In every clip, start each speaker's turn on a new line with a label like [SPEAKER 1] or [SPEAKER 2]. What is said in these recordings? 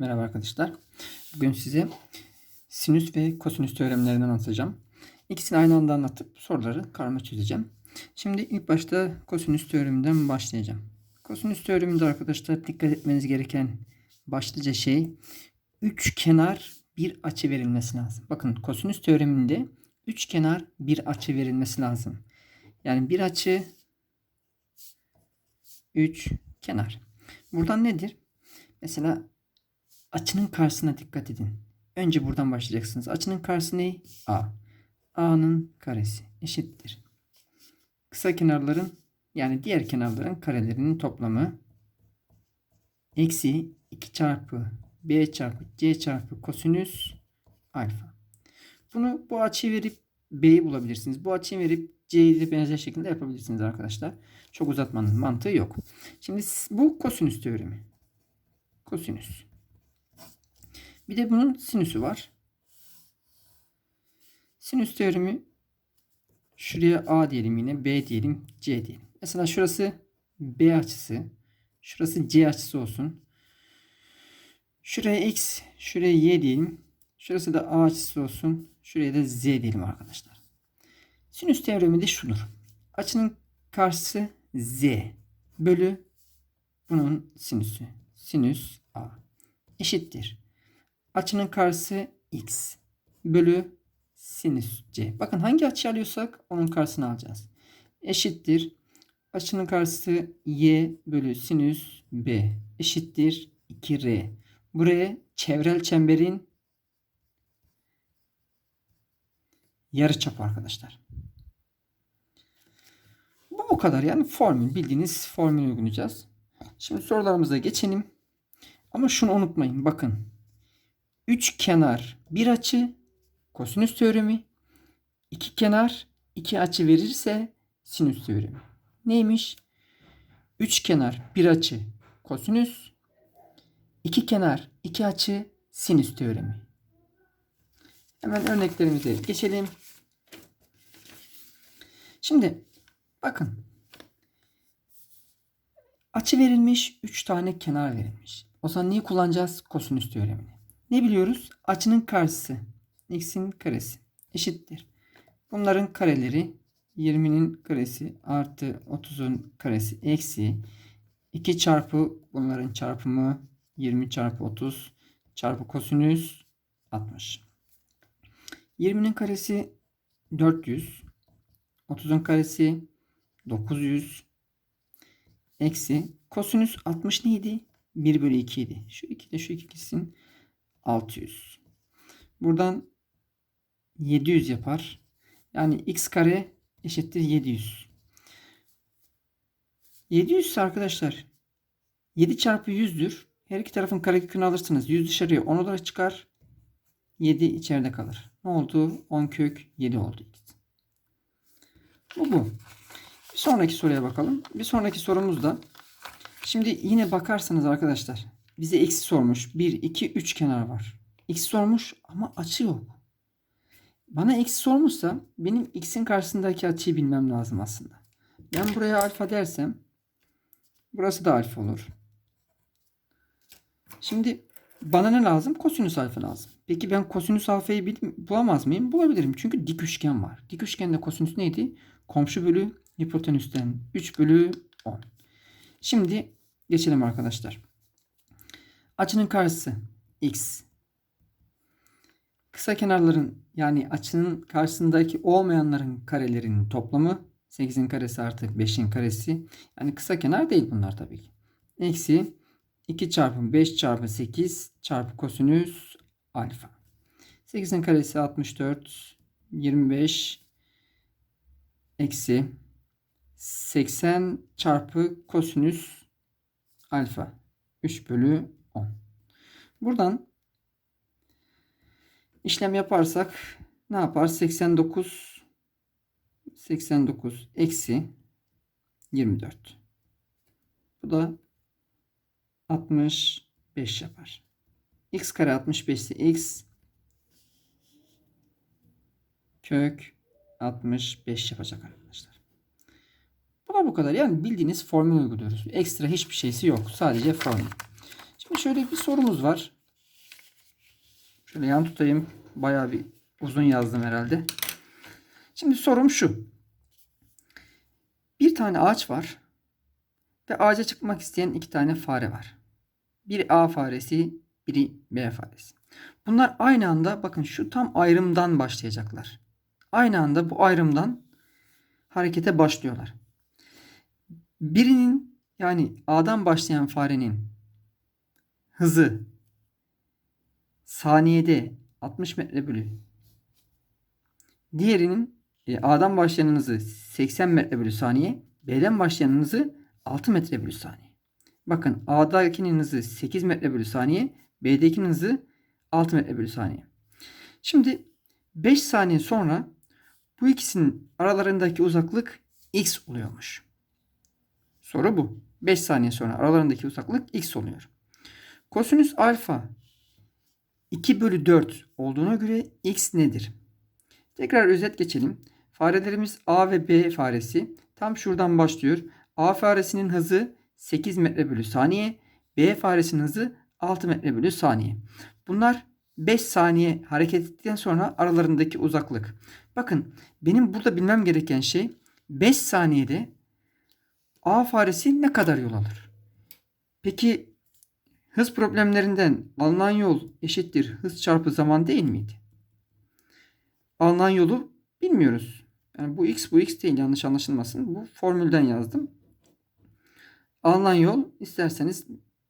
[SPEAKER 1] Merhaba arkadaşlar. Bugün size sinüs ve kosinüs teoremlerinden anlatacağım. İkisini aynı anda anlatıp soruları karma çözeceğim. Şimdi ilk başta kosinüs teoreminden başlayacağım. Kosinüs teoreminde arkadaşlar dikkat etmeniz gereken başlıca şey üç kenar bir açı verilmesi lazım. Bakın kosinüs teoreminde üç kenar bir açı verilmesi lazım. Yani bir açı üç kenar. Buradan nedir? Mesela açının karşısına dikkat edin. Önce buradan başlayacaksınız. Açının karşısı ne? A. A'nın karesi eşittir. Kısa kenarların yani diğer kenarların karelerinin toplamı eksi 2 çarpı B çarpı C çarpı kosinüs alfa. Bunu bu açıyı verip B'yi bulabilirsiniz. Bu açıyı verip C'yi de benzer şekilde yapabilirsiniz arkadaşlar. Çok uzatmanın mantığı yok. Şimdi bu kosinüs teoremi. Kosinüs. Bir de bunun sinüsü var. Sinüs teoremi şuraya A diyelim yine B diyelim C diyelim. Mesela şurası B açısı. Şurası C açısı olsun. Şuraya X, şuraya Y diyelim. Şurası da A açısı olsun. Şuraya da Z diyelim arkadaşlar. Sinüs teoremi de şudur. Açının karşısı Z bölü bunun sinüsü. Sinüs A eşittir. Açının karşısı X bölü sinüs C. Bakın hangi açı alıyorsak onun karşısını alacağız. Eşittir. Açının karşısı Y bölü sinüs B eşittir 2R. Buraya çevrel çemberin yarıçapı arkadaşlar. Bu bu kadar yani formül bildiğiniz formül uygulayacağız. Şimdi sorularımıza geçelim. Ama şunu unutmayın bakın. Üç kenar bir açı kosinüs teoremi. iki kenar iki açı verirse sinüs teoremi. Neymiş? Üç kenar bir açı kosinüs. iki kenar iki açı sinüs teoremi. Hemen örneklerimize geçelim. Şimdi bakın. Açı verilmiş, 3 tane kenar verilmiş. O zaman niye kullanacağız? Kosinüs teoremini. Ne biliyoruz? Açının karşısı x'in karesi eşittir. Bunların kareleri 20'nin karesi artı 30'un karesi eksi 2 çarpı bunların çarpımı 20 çarpı 30 çarpı kosinüs 60. 20'nin karesi 400. 30'un karesi 900. Eksi kosinüs 60 neydi? 1 bölü 2 idi. Şu 2 de şu 2 gitsin. 600. Buradan 700 yapar. Yani x kare eşittir 700. 700 ise arkadaşlar 7 çarpı 100'dür. Her iki tarafın karekökünü alırsınız. 100 dışarıya 10 olarak çıkar. 7 içeride kalır. Ne oldu? 10 kök 7 oldu. Bu bu. Bir sonraki soruya bakalım. Bir sonraki sorumuz da şimdi yine bakarsanız arkadaşlar bize eksi sormuş. 1, 2, 3 kenar var. Eksi sormuş ama açı yok. Bana eksi sormuşsa benim x'in karşısındaki açıyı bilmem lazım aslında. Ben buraya alfa dersem burası da alfa olur. Şimdi bana ne lazım? Kosinüs alfa lazım. Peki ben kosinüs alfayı bulamaz mıyım? Bulabilirim. Çünkü dik üçgen var. Dik üçgende kosinüs neydi? Komşu bölü hipotenüsten 3 bölü 10. Şimdi geçelim arkadaşlar. Açının karşısı x. Kısa kenarların yani açının karşısındaki olmayanların karelerinin toplamı 8'in karesi artı 5'in karesi. Yani kısa kenar değil bunlar tabii ki. Eksi 2 çarpı 5 çarpı 8 çarpı kosinüs alfa. 8'in karesi 64 25 eksi 80 çarpı kosinüs alfa 3 bölü 10. Buradan işlem yaparsak ne yapar? 89 89 eksi 24. Bu da 65 yapar. x kare 65 ise x kök 65 yapacak arkadaşlar. Bu da bu kadar. Yani bildiğiniz formül uyguluyoruz. Ekstra hiçbir şeysi yok. Sadece formül. Şimdi şöyle bir sorumuz var. Şöyle yan tutayım. Bayağı bir uzun yazdım herhalde. Şimdi sorum şu. Bir tane ağaç var. Ve ağaca çıkmak isteyen iki tane fare var. Biri A faresi, biri B faresi. Bunlar aynı anda bakın şu tam ayrımdan başlayacaklar. Aynı anda bu ayrımdan harekete başlıyorlar. Birinin yani A'dan başlayan farenin hızı saniyede 60 metre bölü. Diğerinin e, A'dan başlayan hızı 80 metre bölü saniye. B'den başlayan hızı 6 metre bölü saniye. Bakın A'dakinin hızı 8 metre bölü saniye. B'dekinin hızı 6 metre bölü saniye. Şimdi 5 saniye sonra bu ikisinin aralarındaki uzaklık x oluyormuş. Soru bu. 5 saniye sonra aralarındaki uzaklık x oluyor. Kosinüs alfa 2 bölü 4 olduğuna göre x nedir? Tekrar özet geçelim. Farelerimiz A ve B faresi tam şuradan başlıyor. A faresinin hızı 8 metre bölü saniye. B faresinin hızı 6 metre bölü saniye. Bunlar 5 saniye hareket ettikten sonra aralarındaki uzaklık. Bakın benim burada bilmem gereken şey 5 saniyede A faresi ne kadar yol alır? Peki hız problemlerinden alınan yol eşittir hız çarpı zaman değil miydi? Alınan yolu bilmiyoruz. Yani bu x bu x değil yanlış anlaşılmasın. Bu formülden yazdım. Alınan yol isterseniz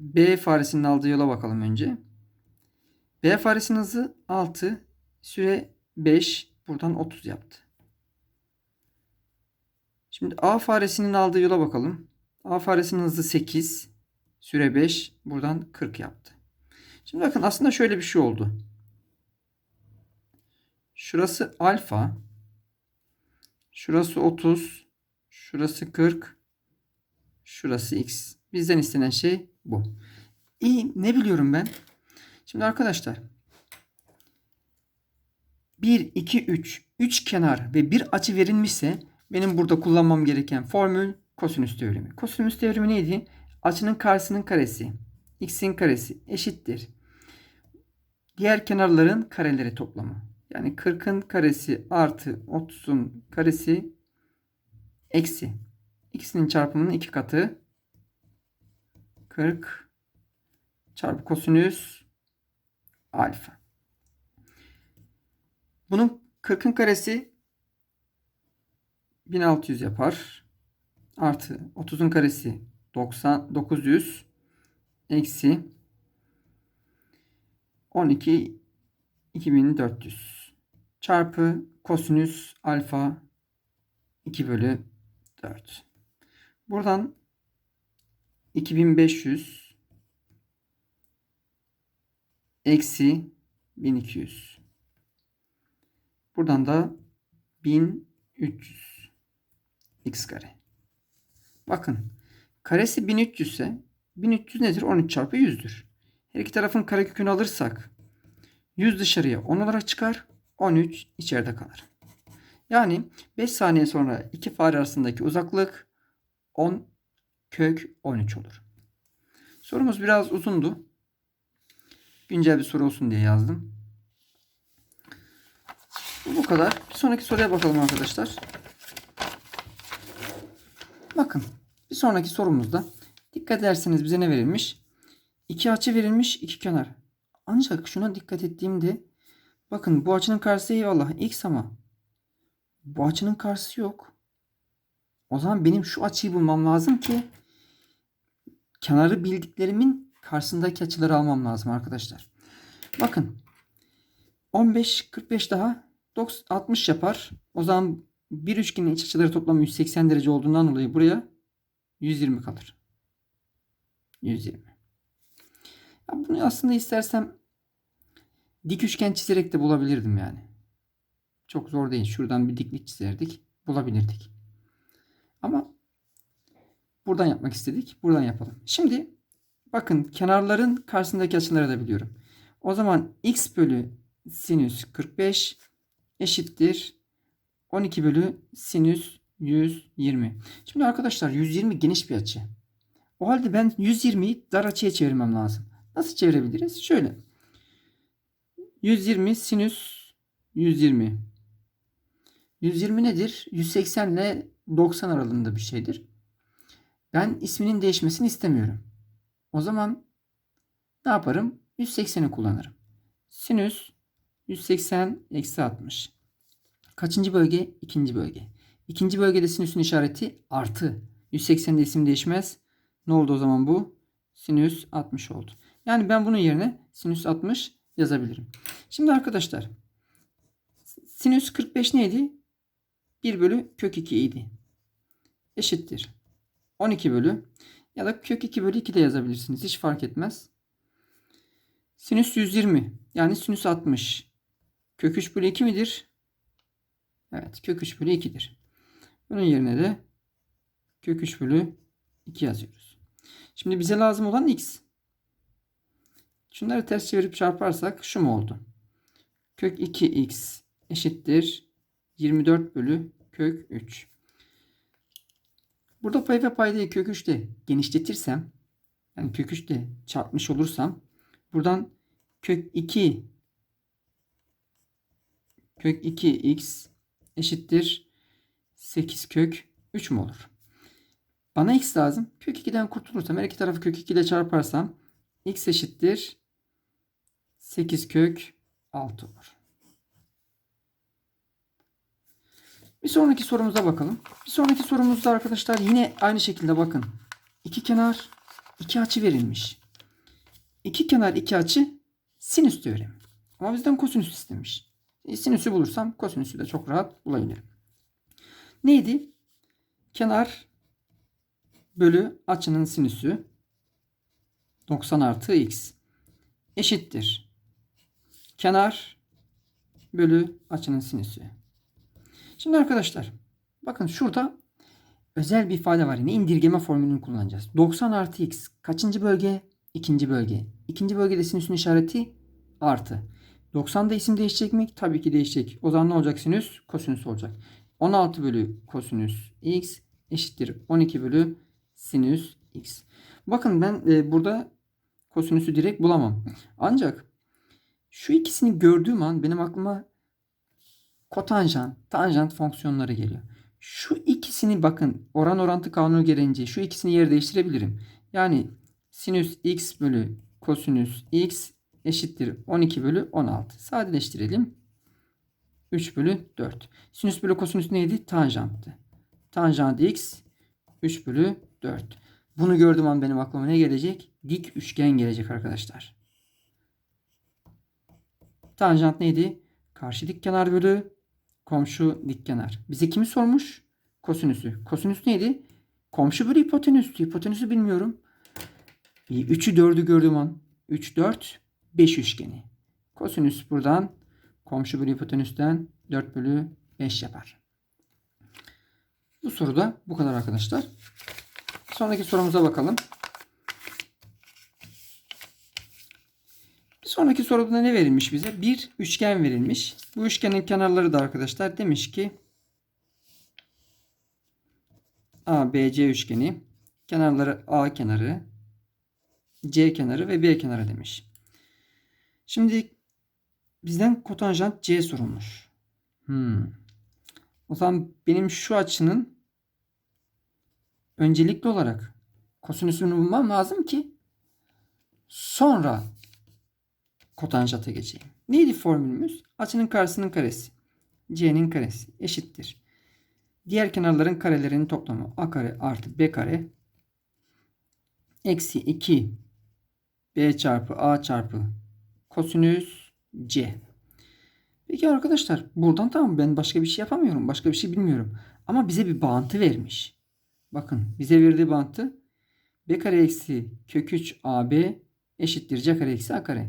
[SPEAKER 1] B faresinin aldığı yola bakalım önce. B faresinin hızı 6, süre 5, buradan 30 yaptı. Şimdi A faresinin aldığı yola bakalım. A faresinin hızı 8, süre 5, buradan 40 yaptı. Şimdi bakın aslında şöyle bir şey oldu. Şurası alfa, şurası 30, şurası 40, şurası x. Bizden istenen şey bu. İyi ne biliyorum ben? Şimdi arkadaşlar 1, 2, 3, 3 kenar ve bir açı verilmişse benim burada kullanmam gereken formül kosinüs teoremi. Kosinüs teoremi neydi? Açının karşısının karesi, x'in karesi eşittir. Diğer kenarların kareleri toplamı. Yani 40'ın karesi artı 30'un karesi eksi. İkisinin çarpımının iki katı 40 çarpı kosinüs alfa. Bunun 40'ın karesi 1600 yapar. Artı 30'un karesi 90 900 eksi 12 2400 çarpı kosinüs alfa 2 bölü 4. Buradan 2500 eksi 1200. Buradan da 1300 x kare. Bakın karesi 1300 ise 1300 nedir? 13 çarpı 100'dür. Her iki tarafın karekökünü alırsak 100 dışarıya 10 olarak çıkar. 13 içeride kalır. Yani 5 saniye sonra iki fare arasındaki uzaklık 10 kök 13 olur. Sorumuz biraz uzundu. Güncel bir soru olsun diye yazdım. Bu kadar. Bir sonraki soruya bakalım arkadaşlar. Bakın bir sonraki sorumuzda dikkat ederseniz bize ne verilmiş? İki açı verilmiş, iki kenar. Ancak şuna dikkat ettiğimde bakın bu açının karşısı eyvallah x ama bu açının karşısı yok. O zaman benim şu açıyı bulmam lazım ki kenarı bildiklerimin karşısındaki açıları almam lazım arkadaşlar. Bakın 15 45 daha 90, 60 yapar. O zaman bir üçgenin iç açıları toplamı 180 derece olduğundan dolayı buraya 120 kalır. 120. Ya bunu aslında istersem dik üçgen çizerek de bulabilirdim yani. Çok zor değil. Şuradan bir diklik çizerdik. Bulabilirdik. Ama buradan yapmak istedik. Buradan yapalım. Şimdi bakın kenarların karşısındaki açıları da biliyorum. O zaman x bölü sinüs 45 eşittir 12 bölü sinüs 120. Şimdi arkadaşlar 120 geniş bir açı. O halde ben 120'yi dar açıya çevirmem lazım. Nasıl çevirebiliriz? Şöyle. 120 sinüs 120. 120 nedir? 180 ile 90 aralığında bir şeydir. Ben isminin değişmesini istemiyorum. O zaman ne yaparım? 180'i kullanırım. Sinüs 180 eksi 60. Kaçıncı bölge? İkinci bölge. İkinci bölgede sinüsün işareti artı. 180'de isim değişmez. Ne oldu o zaman bu? Sinüs 60 oldu. Yani ben bunun yerine sinüs 60 yazabilirim. Şimdi arkadaşlar sinüs 45 neydi? 1 bölü kök 2 idi. Eşittir. 12 bölü ya da kök 2 bölü 2 de yazabilirsiniz. Hiç fark etmez. Sinüs 120 yani sinüs 60. Kök 3 bölü 2 midir? Evet kök 3 bölü 2'dir. Bunun yerine de kök 3 bölü 2 yazıyoruz. Şimdi bize lazım olan x. Şunları ters çevirip çarparsak şu mu oldu? Kök 2x eşittir 24 bölü kök 3. Burada pay ve paydayı kök 3'te genişletirsem yani kök 3'te çarpmış olursam buradan kök 2 kök 2x eşittir 8 kök 3 mü olur? Bana x lazım. Kök 2'den kurtulursam her iki tarafı kök 2 ile çarparsam x eşittir 8 kök 6 olur. Bir sonraki sorumuza bakalım. Bir sonraki sorumuzda arkadaşlar yine aynı şekilde bakın. İki kenar iki açı verilmiş. İki kenar iki açı sinüs teoremi. Ama bizden kosinüs istemiş. E, sinüsü bulursam kosinüsü de çok rahat bulabilirim. Neydi? Kenar bölü açının sinüsü 90 artı x eşittir. Kenar bölü açının sinüsü. Şimdi arkadaşlar bakın şurada özel bir ifade var. Yine indirgeme formülünü kullanacağız. 90 artı x kaçıncı bölge? İkinci bölge. İkinci bölgede sinüsün işareti artı. 90'da isim değişecek mi? Tabii ki değişecek. O zaman ne olacak sinüs? Kosinüs olacak. 16 bölü kosinüs x eşittir 12 bölü sinüs x. Bakın ben e, burada kosinüsü direkt bulamam. Ancak şu ikisini gördüğüm an benim aklıma kotanjant, tanjant fonksiyonları geliyor. Şu ikisini bakın oran orantı kanunu gereğince şu ikisini yer değiştirebilirim. Yani sinüs x bölü kosinüs x eşittir 12 bölü 16. Sadeleştirelim. 3 bölü 4. Sinüs bölü kosinüs neydi? Tanjanttı. Tanjant x 3 bölü 4. Bunu gördüğüm an benim aklıma ne gelecek? Dik üçgen gelecek arkadaşlar. Tanjant neydi? Karşı dik kenar bölü komşu dik kenar. Bize kimi sormuş? Kosinüsü. Kosinüs neydi? Komşu bölü hipotenüstü. Hipotenüsü bilmiyorum. 3'ü 4'ü gördüğüm an 3, 4, 5 üçgeni. Kosinüs buradan komşu bölü hipotenüsten 4 bölü 5 yapar. Bu soruda bu kadar arkadaşlar. Sonraki sorumuza bakalım. Bir sonraki soruda ne verilmiş bize? Bir üçgen verilmiş. Bu üçgenin kenarları da arkadaşlar demiş ki ABC üçgeni kenarları A kenarı, C kenarı ve B kenarı demiş. Şimdi bizden kotanjant C sorulmuş. Hmm. O zaman benim şu açının öncelikli olarak kosinüsünü bulmam lazım ki sonra kotanjata geçeyim. Neydi formülümüz? Açının karşısının karesi. C'nin karesi eşittir. Diğer kenarların karelerinin toplamı A kare artı B kare eksi 2 B çarpı A çarpı kosinüs C. Peki arkadaşlar buradan tamam ben başka bir şey yapamıyorum. Başka bir şey bilmiyorum. Ama bize bir bağıntı vermiş. Bakın bize verdiği bağıntı B kare eksi kök 3 AB eşittir C kare eksi A kare.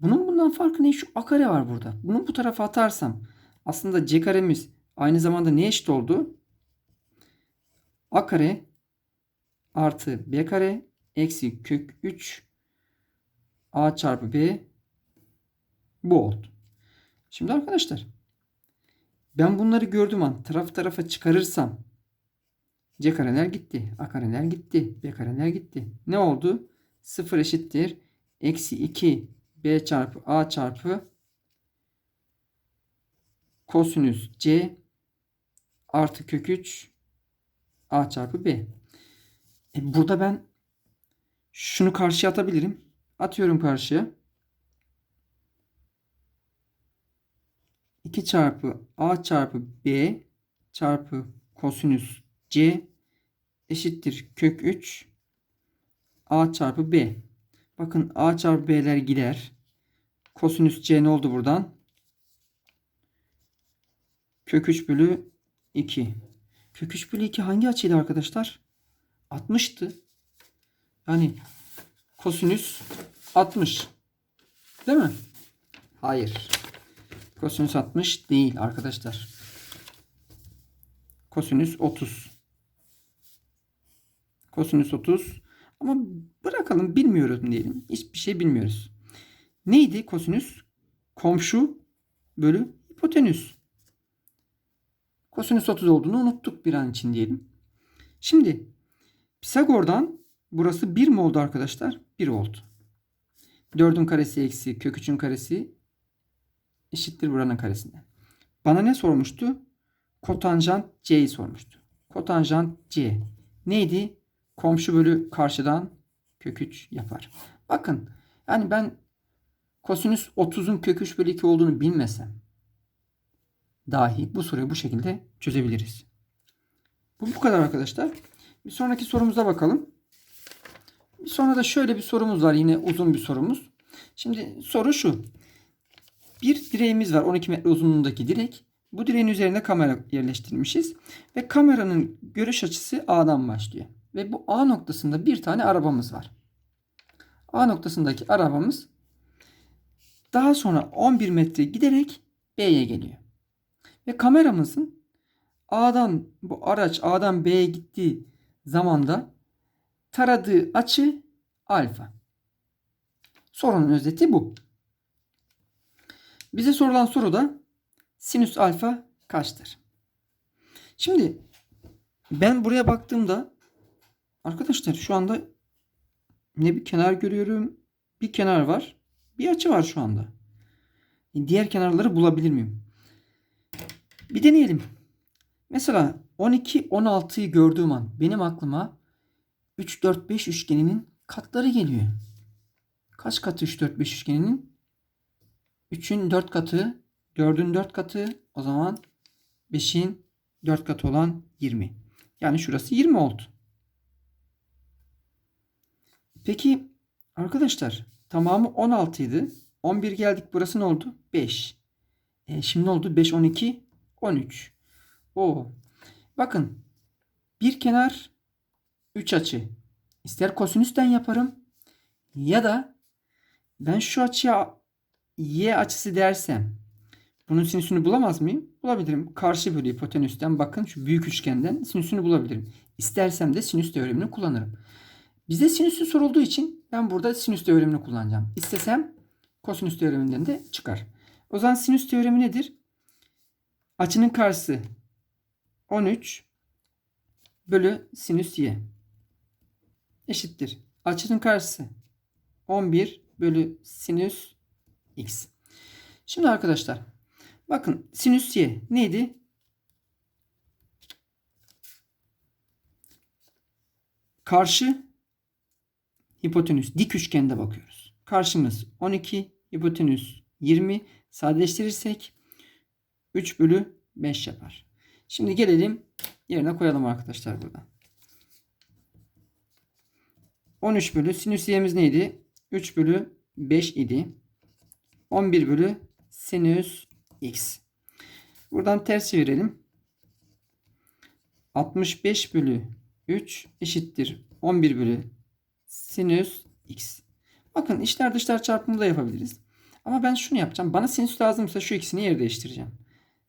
[SPEAKER 1] Bunun bundan farkı ne? Şu A kare var burada. Bunu bu tarafa atarsam aslında C karemiz aynı zamanda ne eşit oldu? A kare artı B kare eksi kök 3 A çarpı B bu oldu. Şimdi arkadaşlar ben bunları gördüğüm an taraf tarafa çıkarırsam C kareler gitti. A kareler gitti. B kareler gitti. Ne oldu? 0 eşittir. Eksi 2 B çarpı A çarpı kosinüs c artı kök 3 a çarpı b. E burada ben şunu karşıya atabilirim. Atıyorum karşıya. 2 çarpı a çarpı b çarpı kosinüs c eşittir kök 3 a çarpı b. Bakın a çarpı b'ler gider. Kosinüs c ne oldu buradan? Kök 3 bölü 2. Kök 3 bölü 2 hangi açıydı arkadaşlar? 60'tı. Yani kosinüs 60. Değil mi? Hayır. Kosinüs 60 değil arkadaşlar. Kosinüs 30. Kosinüs 30. Ama bırakalım bilmiyoruz diyelim. Hiçbir şey bilmiyoruz. Neydi kosinüs? Komşu bölü hipotenüs. Kosinüs 30 olduğunu unuttuk bir an için diyelim. Şimdi Pisagor'dan burası 1 mi oldu arkadaşlar? 1 oldu. 4'ün karesi eksi kök 3'ün karesi eşittir buranın karesinden. Bana ne sormuştu? Kotanjant C'yi sormuştu. Kotanjant C neydi? Komşu bölü karşıdan kök 3 yapar. Bakın yani ben kosinüs 30'un kök 3 bölü 2 olduğunu bilmesem dahi bu soruyu bu şekilde çözebiliriz. Bu bu kadar arkadaşlar. Bir sonraki sorumuza bakalım. Sonra da şöyle bir sorumuz var. Yine uzun bir sorumuz. Şimdi soru şu. Bir direğimiz var. 12 metre uzunluğundaki direk. Bu direğin üzerine kamera yerleştirmişiz. Ve kameranın görüş açısı A'dan başlıyor. Ve bu A noktasında bir tane arabamız var. A noktasındaki arabamız daha sonra 11 metre giderek B'ye geliyor. Ve kameramızın A'dan bu araç A'dan B'ye gittiği zamanda taradığı açı alfa. Sorunun özeti bu. Bize sorulan soruda sinüs alfa kaçtır? Şimdi ben buraya baktığımda arkadaşlar şu anda ne bir kenar görüyorum. Bir kenar var. Bir açı var şu anda. Diğer kenarları bulabilir miyim? Bir deneyelim. Mesela 12 16'yı gördüğüm an benim aklıma 3 4 5 üçgeninin katları geliyor. Kaç katı 3 4 5 üçgeninin? 3'ün 4 katı, 4'ün 4 katı, o zaman 5'in 4 katı olan 20. Yani şurası 20 oldu. Peki arkadaşlar tamamı 16 idi. 11 geldik burası ne oldu? 5. E, şimdi ne oldu? 5 12 13. O. Bakın bir kenar 3 açı. İster kosinüsten yaparım ya da ben şu açıya y açısı dersem bunun sinüsünü bulamaz mıyım? Bulabilirim. Karşı bölü hipotenüsten bakın şu büyük üçgenden sinüsünü bulabilirim. İstersem de sinüs teoremini kullanırım. Bize sinüsü sorulduğu için ben burada sinüs teoremini kullanacağım. İstesem kosinüs teoreminden de çıkar. O zaman sinüs teoremi nedir? Açının karşısı 13 bölü sinüs y eşittir. Açının karşısı 11 bölü sinüs x. Şimdi arkadaşlar bakın sinüs y neydi? Karşı hipotenüs dik üçgende bakıyoruz. Karşımız 12, hipotenüs 20. Sadeleştirirsek 3 bölü 5 yapar. Şimdi gelelim yerine koyalım arkadaşlar burada. 13 bölü sinüs y'miz neydi? 3 bölü 5 idi. 11 bölü sinüs x. Buradan ters çevirelim. 65 bölü 3 eşittir 11 bölü sinüs x. Bakın içler dışlar çarpımı da yapabiliriz. Ama ben şunu yapacağım. Bana sinüs lazımsa şu ikisini yer değiştireceğim.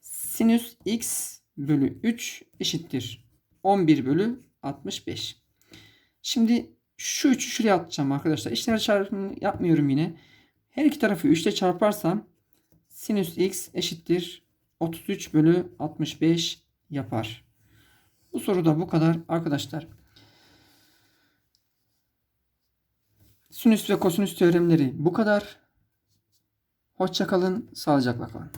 [SPEAKER 1] Sinüs x bölü 3 eşittir 11 bölü 65. Şimdi şu 3'ü şuraya atacağım arkadaşlar. İçler çarpımı yapmıyorum yine. Her iki tarafı 3 ile çarparsam sinüs x eşittir 33 bölü 65 yapar. Bu soruda bu kadar arkadaşlar. Sinüs ve kosinüs teoremleri bu kadar. Hoşçakalın, sağlıcakla kalın.